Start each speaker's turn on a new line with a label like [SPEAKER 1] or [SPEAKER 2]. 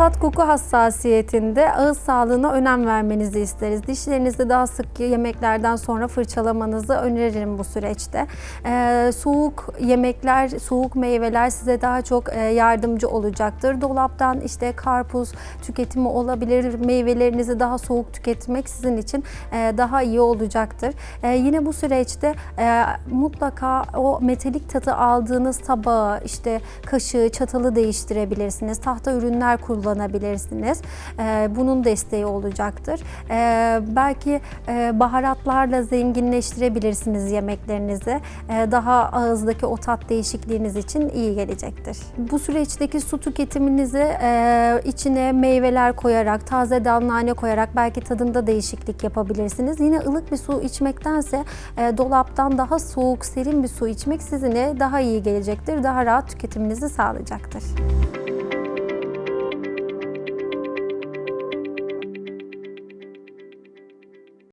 [SPEAKER 1] tat koku hassasiyetinde ağız sağlığına önem vermenizi isteriz. Dişlerinizi daha sık yemeklerden sonra fırçalamanızı öneririm bu süreçte. Ee, soğuk yemekler, soğuk meyveler size daha çok e, yardımcı olacaktır. Dolaptan işte karpuz tüketimi olabilir. Meyvelerinizi daha soğuk tüketmek sizin için e, daha iyi olacaktır. E, yine bu süreçte e, mutlaka o metalik tadı aldığınız tabağı, işte kaşığı, çatalı değiştirebilirsiniz. Tahta ürünler kullanabilirsiniz. E, bunun desteği olacaktır. E, belki e, baharatlarla zenginleştirebilirsiniz yemeklerinizi. E, daha ağızdaki o tat değişikliğiniz için iyi gelecektir. Bu süreçteki su tüketiminizi e, içine meyveler koyarak, taze damlane koyarak belki tadında değişiklik yapabilirsiniz. Yine ılık bir su içmektense e, dolaptan daha soğuk, serin bir su içmek sizine daha iyi gelecektir. Daha rahat tüketiminizi sağlayacaktır.